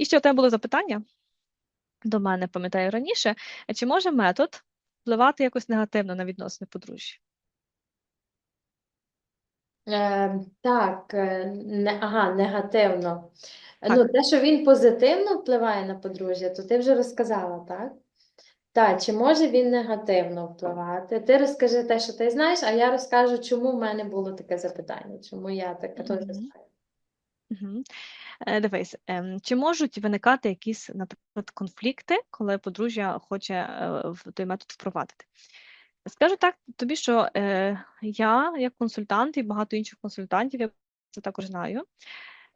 І ще у тебе було запитання до мене, пам'ятаю раніше, чи може метод впливати якось негативно на відносини подружжя? Е, так, е, не, ага, негативно. Так. Ну, те, що він позитивно впливає на подружжя, то ти вже розказала, так? Так, чи може він негативно впливати? Ти розкажи те, що ти знаєш, а я розкажу, чому в мене було таке запитання, чому я таке теж знаю. Угу. Дивись, ем, чи можуть виникати якісь, наприклад, конфлікти, коли подружжя хоче е, той метод впровадити? Скажу так тобі, що е, я, як консультант, і багато інших консультантів, я це також знаю,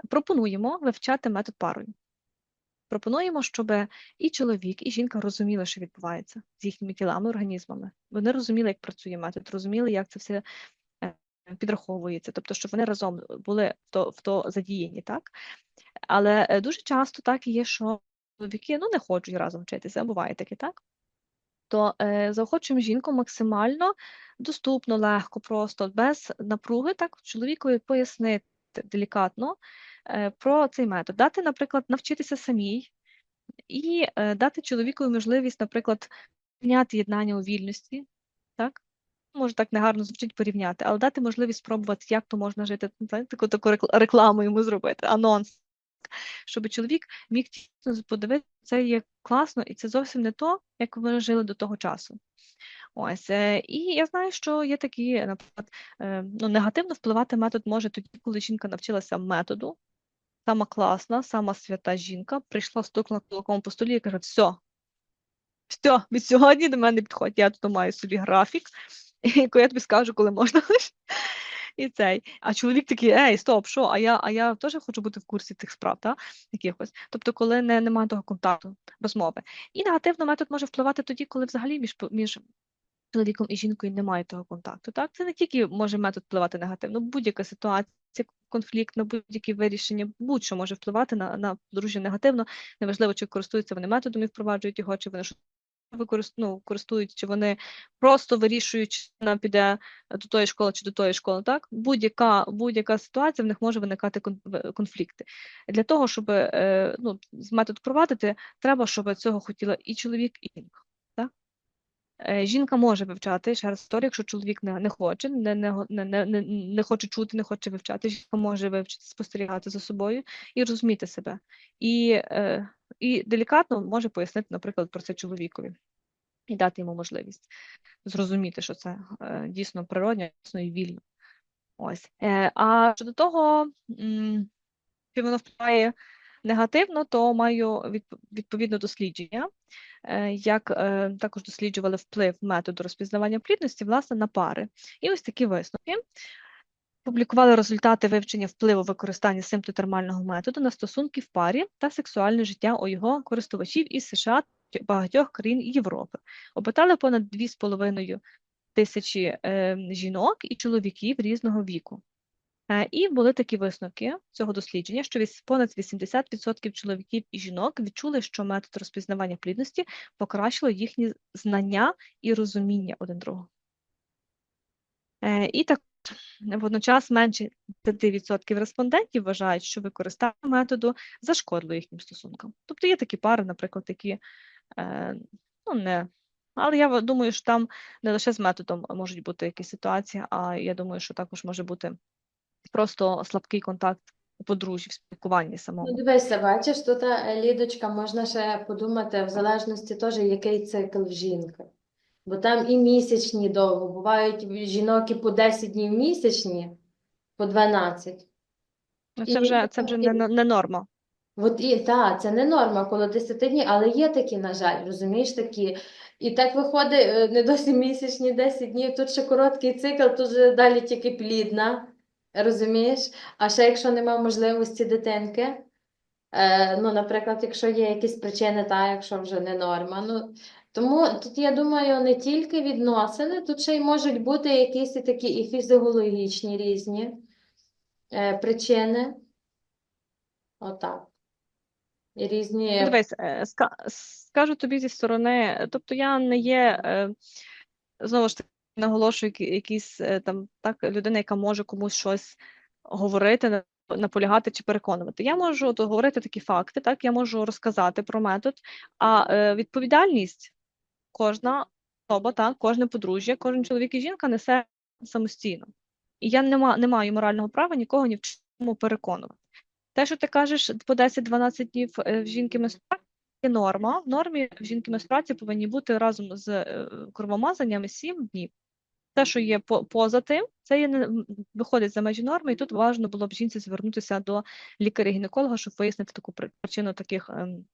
пропонуємо вивчати метод парою. Пропонуємо, щоб і чоловік, і жінка розуміли, що відбувається з їхніми тілами, організмами. Вони розуміли, як працює метод, розуміли, як це все підраховується, тобто, щоб вони разом були в то, в то задіяні, так? Але е, дуже часто так є, що чоловіки ну, не хочуть разом вчитися, буває таке, так? То е, заохочуємо жінку максимально доступно, легко, просто, без напруги, так, чоловікові пояснити делікатно е, про цей метод. Дати, наприклад, навчитися самій і е, дати чоловікові можливість, наприклад, порівняти єднання у вільності, так? Може, так негарно звучить порівняти, але дати можливість спробувати, як то можна жити, ну, таку, таку рекламу йому зробити, анонс, щоб чоловік міг подивитися, це є класно, і це зовсім не то, як ви жили до того часу. Ось, е, і я знаю, що є такі, наприклад, е, ну, негативно впливати метод може тоді, коли жінка навчилася методу, сама класна, сама свята жінка, прийшла, стукнула кулаком по столі і каже: все, все, від сьогодні до мене підходь, я тут маю собі графік, яку я тобі скажу, коли можна. І цей. А чоловік такий, ей, стоп, що? А я, а я теж хочу бути в курсі цих справ, та? якихось. Тобто, коли не, немає того контакту, розмови. І негативно метод може впливати тоді, коли взагалі між, між чоловіком і жінкою немає того контакту. Так? Це не тільки може метод впливати негативно, будь-яка ситуація, конфліктна, будь-які вирішення, будь-що може впливати на, на подружжя негативно. Неважливо, чи користуються вони методом і впроваджують його, чи вони ну, користують, чи вони просто вирішують, чи вона піде до тої школи чи до тої школи. Так? Будь-яка, будь-яка ситуація, в них може виникати конфлікти. Для того, щоб е, ну, метод впровадити, треба, щоб цього хотіла і чоловік, і жінка. Так? Е, Жінка може вивчати ще раз історію, якщо чоловік не, не хоче, не, не, не, не, не, хоче чути, не хоче вивчати. Жінка може вивчити, спостерігати за собою і розуміти себе. І, е, і делікатно може пояснити, наприклад, про це чоловікові і дати йому можливість зрозуміти, що це е, дійсно природньо, дійсно і вільно. Ось. Е, а щодо того, чи воно впливає негативно, то маю відп- відповідно дослідження, е, як також досліджували вплив методу розпізнавання плідності, власне, на пари. І ось такі висновки. Публікували результати вивчення впливу використання симптотермального методу на стосунки в парі та сексуальне життя у його користувачів із США та багатьох країн Європи. Опитали понад 2,5 тисячі е, жінок і чоловіків різного віку. Е, І були такі висновки цього дослідження, що понад 80% чоловіків і жінок відчули, що метод розпізнавання плідності покращило їхні знання і розуміння один другого. Е, І так водночас менше 10% респондентів вважають, що використання методу зашкодило їхнім стосункам. Тобто є такі пари, наприклад, які е, ну, не. Але я думаю, що там не лише з методом можуть бути якісь ситуації, а я думаю, що також може бути просто слабкий контакт у подружжі, в спілкуванні Ну, самому. дивися, бачиш, тут, е, Лідочка, можна ще подумати в залежності теж, який цикл в жінки. Бо там і місячні довго, бувають жінок і по 10 днів місячні, по 12. Ну, це вже, це вже не, не норма. От і так, це не норма коло 10 днів, але є такі, на жаль, розумієш, такі. І так виходить е, не досі місячні 10 днів, тут ще короткий цикл, тут вже далі тільки плідна, розумієш? А ще якщо немає можливості дитинки, е, ну, наприклад, якщо є якісь причини, та якщо вже не норма. Ну, тому тут, я думаю, не тільки відносини, тут ще й можуть бути якісь такі і фізіологічні різні е, причини. Отак. І різні. Ну, Дивись, е, скажу тобі зі сторони, тобто я не є, е, знову ж таки, наголошую, якісь е, там так людина, яка може комусь щось говорити, наполягати чи переконувати. Я можу говорити такі факти, так, я можу розказати про метод, а відповідальність кожна особа, так, кожне подружжя, кожен чоловік і жінка несе самостійно. І я не, ма- не маю морального права нікого ні в чому переконувати. Те, що ти кажеш, по 10-12 днів е, в жінки менструації, є норма. В нормі в жінки менструації повинні бути разом з е, кровомазаннями 7 днів. Те, що є по- поза тим, це є не виходить за межі норми, і тут важливо було б жінці звернутися до лікаря-гінеколога, щоб вияснити таку причину таких ем,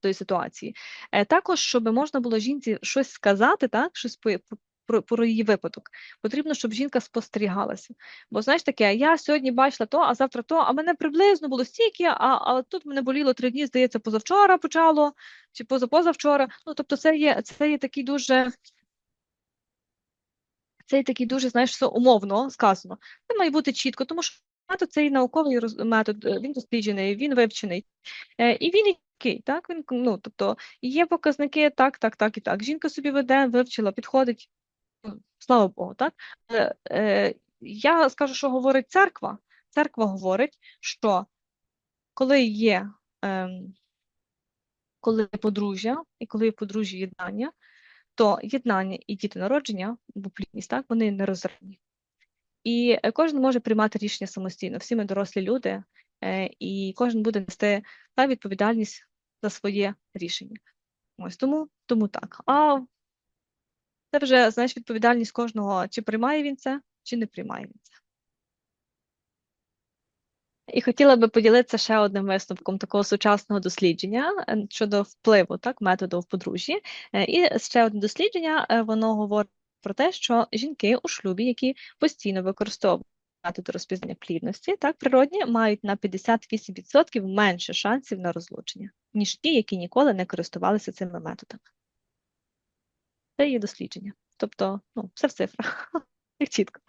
тої ситуації. Е, Також, щоб можна було жінці щось сказати, так, щось про, про її випадок, потрібно, щоб жінка спостерігалася. Бо знаєш таке, я сьогодні бачила то, а завтра то, а мене приблизно було стільки, а, а тут мене боліло три дні, здається, позавчора почало, чи позапозавчора. Ну, тобто, це є, це є такий дуже. Це є такий дуже, знаєш, все умовно сказано. Це має бути чітко, тому що метод це і науковий метод, е, він досліджений, він вивчений. Е, І він який, так? Він, ну, тобто, є показники так, так, так і так. Жінка собі веде, вивчила, підходить. Ну, Слава Богу, так? Е, е, я скажу, що говорить церква. Церква говорить, що коли є, ем, коли є подружжя і коли є подружжя єднання, то єднання і діти народження, бо плідність, так, вони нерозривні. І е, кожен може приймати рішення самостійно. Всі ми дорослі люди, е, і кожен буде нести та відповідальність за своє рішення. Ось тому, тому так. А це вже, знаєш, відповідальність кожного, чи приймає він це, чи не приймає він це. І хотіла би поділитися ще одним висновком такого сучасного дослідження е, щодо впливу так, методу в подружжі. Е, І ще одне дослідження, е, воно говорить про те, що жінки у шлюбі, які постійно використовують методи розпізнання плідності, так, природні, мають на 58% менше шансів на розлучення, ніж ті, які ніколи не користувалися цими методами. Це є дослідження. Тобто, ну, все в цифрах. Як чітко.